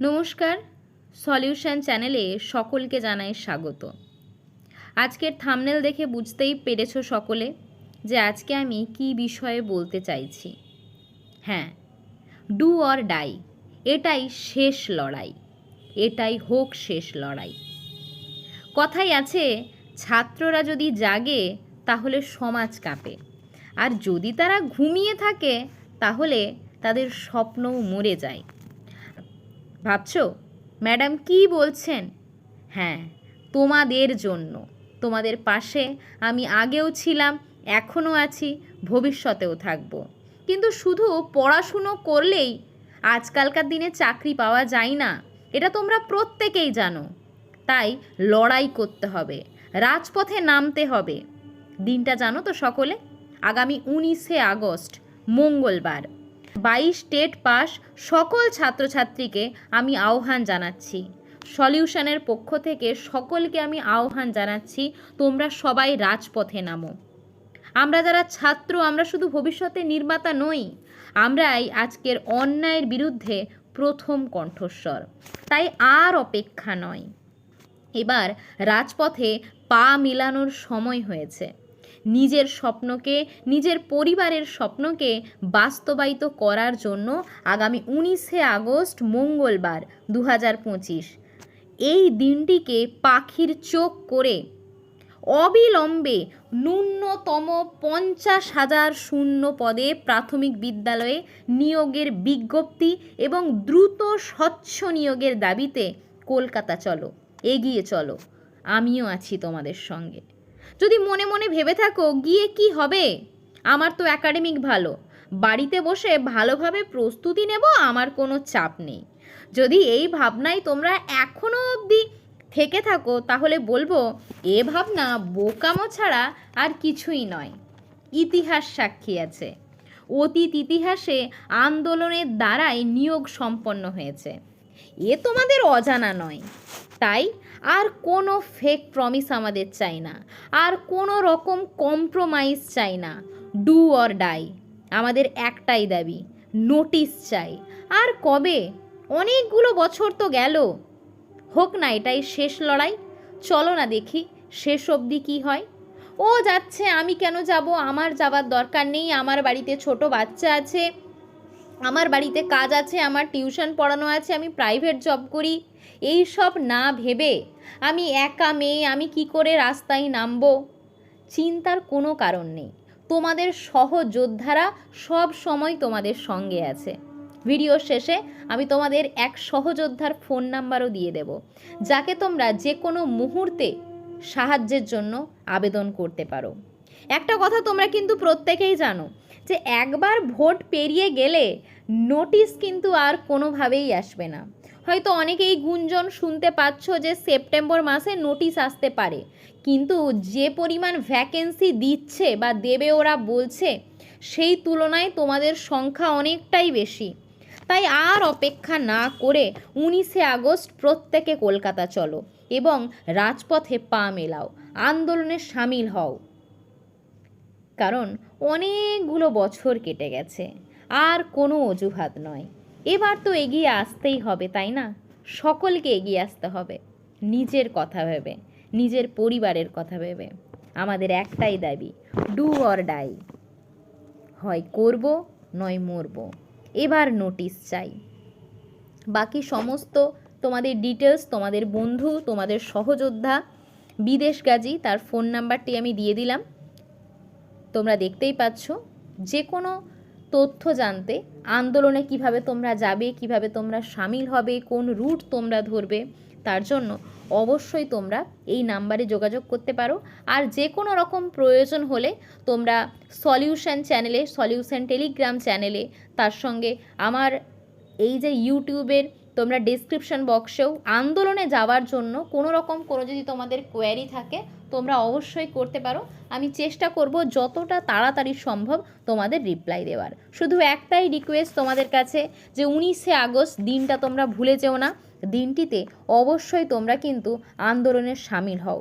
নমস্কার, সলিউশন চ্যানেলে সকলকে জানাই স্বাগত। আজকের থামনেল দেখে বুঝতেই পেরেছ সকলে যে আজকে আমি কি বিষয়ে বলতে চাইছি। হ্যাঁ ডু অর ডাই, এটাই শেষ লড়াই, এটাই হোক শেষ লড়াই। কথাই আছে, ছাত্ররা যদি জাগে, তাহলে সমাজ কাঁপে। আর যদি তারা ঘুমিয়ে থাকে, তাহলে তাদের স্বপ্নও মরে যায়। ভাবছ? ম্যাডাম কি বলছেন? হ্যাঁ তোমাদের জন্য। তোমাদের পাশে আমি আগেও ছিলাম, এখনও আছি, ভবিষ্যতেও থাকব। কিন্তু শুধু পড়াশুনো করলেই আজকালকার দিনে চাকরি পাওয়া যায় না, এটা তোমরা প্রত্যেকেই জানো। তাই লড়াই করতে হবে, রাজপথে নামতে হবে। দিনটা জানো তো সকলে? আগামী উনিশে আগস্ট, মঙ্গলবার। বাইশ টেট পাস সকল ছাত্রছাত্রীকে আমি আহ্বান জানাচ্ছি। সলিউশনের পক্ষ থেকে সকলকে আমি আহ্বান জানাচ্ছি, তোমরা সবাই রাজপথে নামো। আমরা যারা ছাত্র, আমরা শুধু ভবিষ্যতে নির্মাতা নই, আমরাই আজকের অন্যায়ের বিরুদ্ধে প্রথম কণ্ঠস্বর। তাই আর অপেক্ষা নয়। এবার রাজপথে পা মিলানোর সময় হয়েছে। নিজের স্বপ্নকে, নিজের পরিবারের স্বপ্নকে বাস্তবায়িত করার জন্য আগামী উনিশে আগস্ট মঙ্গলবার দু হাজার পঁচিশ। এই দিনটিকে পাখির চোখ করে অবিলম্বে ন্যূনতম পঞ্চাশ হাজার শূন্য পদে প্রাথমিক বিদ্যালয়ে নিয়োগের বিজ্ঞপ্তি এবং দ্রুত স্বচ্ছ নিয়োগের দাবিতে কলকাতা চলো, এগিয়ে চলো। আমিও আছি তোমাদের সঙ্গে। যদি মনে মনে ভেবে থাকো গিয়ে কি হবে? আমার তো একাডেমিক ভালো। বাড়িতে বসে ভালোভাবে প্রস্তুতি নেব, আমার কোনো চাপ নেই। যদি এই ভাবনায় তোমরা এখনও অবধি থেকে থাকো, তাহলে বলব, এ ভাবনা বোকামো ছাড়া আর কিছুই নয়। ইতিহাস সাক্ষী আছে। অতীত ইতিহাসে আন্দোলনের দ্বারাই নিয়োগ সম্পন্ন হয়েছে। এ তোমাদের অজানা নয়। তাই আর কোনো ফেক প্রমিস আমাদের চাই না। আর কোনো রকম কম্প্রোমাইজ চাই না। ডু অর ডাই আমাদের একটাই দাবি নোটিশ চাই। আর কবে? অনেকগুলো বছর তো গেল। হোক না, এটাই শেষ লড়াই। চলো না দেখি শেষ অবধি কী হয়। ও যাচ্ছে, আমি কেন যাব? আমার যাবার দরকার নেই। আমার বাড়িতে ছোট বাচ্চা আছে। আমার বাড়িতে কাজ আছে, আমার টিউশন পড়ানো আছে, আমি প্রাইভেট জব করি, এই সব না ভেবে আমি একা মেয়ে, আমি কি করে রাস্তায় নামবো? চিন্তার কোনো কারণ নেই। তোমাদের সহযোদ্ধারা সব সময় তোমাদের সঙ্গে আছে। ভিডিও শেষে আমি তোমাদের এক সহযোদ্ধার ফোন নাম্বারও দিয়ে দেব, যাকে তোমরা যে কোনো মুহূর্তে সাহায্যের জন্য আবেদন করতে পারো। একটা কথা তোমরা কিন্তু প্রত্যেকেই জানো যে একবার ভোট পেরিয়ে গেলে নোটিশ কিন্তু আর কোনোভাবেই আসবে না। হয়তো অনেকেই গুঞ্জন শুনতে পাচ্ছ যে সেপ্টেম্বর মাসে নোটিশ আসতে পারে। কিন্তু যে পরিমাণ ভ্যাকেন্সি দিচ্ছে বা দেবে ওরা বলছে, সেই তুলনায় তোমাদের সংখ্যা অনেকটাই বেশি। তাই আর অপেক্ষা না করে উনিশে আগস্ট প্রত্যেকে কলকাতা চলো এবং রাজপথে পা মেলাও, আন্দোলনে সামিল হও। কারণ অনেকগুলো বছর কেটে গেছে। আর কোনো অজুহাত নয়। এবার তো এগিয়ে আসতেই হবে, তাই না? সকলকে এগিয়ে আসতে হবে। নিজের কথা ভেবে, নিজের পরিবারের কথা ভেবে। আমাদের একটাই দাবি ডু অর ডাই হয় করব, নয় মরব। এবার নোটিশ চাই। বাকি সমস্ত তোমাদের ডিটেলস তোমাদের বন্ধু, তোমাদের সহযোদ্ধা, বিদেশ গাজী, তার ফোন নাম্বারটি আমি দিয়ে দিলাম। তোমরা দেখতেই পাচ্ছ যে কোনো তথ্য জানতে, আন্দোলনে কীভাবে তোমরা যাবে, কীভাবে তোমরা সামিল হবে, কোন রুট তোমরা ধরবে, তার জন্য অবশ্যই তোমরা এই নাম্বারে যোগাযোগ করতে পারো। আর যে কোনো রকম প্রয়োজন হলে তোমরা সলিউশন চ্যানেলে, সলিউশন টেলিগ্রাম চ্যানেলে তার সঙ্গে আমার এই যে ইউটিউবের তোমরা ডিসক্রিপশন বক্সেও আন্দোলনে যাওয়ার জন্য কোনো রকম কোনো যদি তোমাদের কোয়ারি থাকে, তোমরা অবশ্যই করতে পারো। আমি চেষ্টা করব যতটা তাড়াতাড়ি সম্ভব তোমাদের রিপ্লাই দেওয়ার। শুধু একটাই রিকোয়েস্ট তোমাদের কাছে যে উনিশে আগস্ট দিনটা তোমরা ভুলে যেও না। দিনটিতে অবশ্যই তোমরা কিন্তু আন্দোলনে সামিল হও।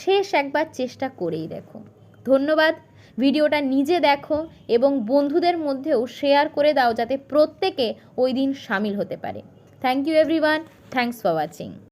শেষ একবার চেষ্টা করেই দেখো। ধন্যবাদ। ভিডিওটা নিজে দেখো এবং বন্ধুদের মধ্যেও শেয়ার করে দাও যাতে প্রত্যেকে ওই দিন সামিল হতে পারে। Thank you everyone. Thanks for watching.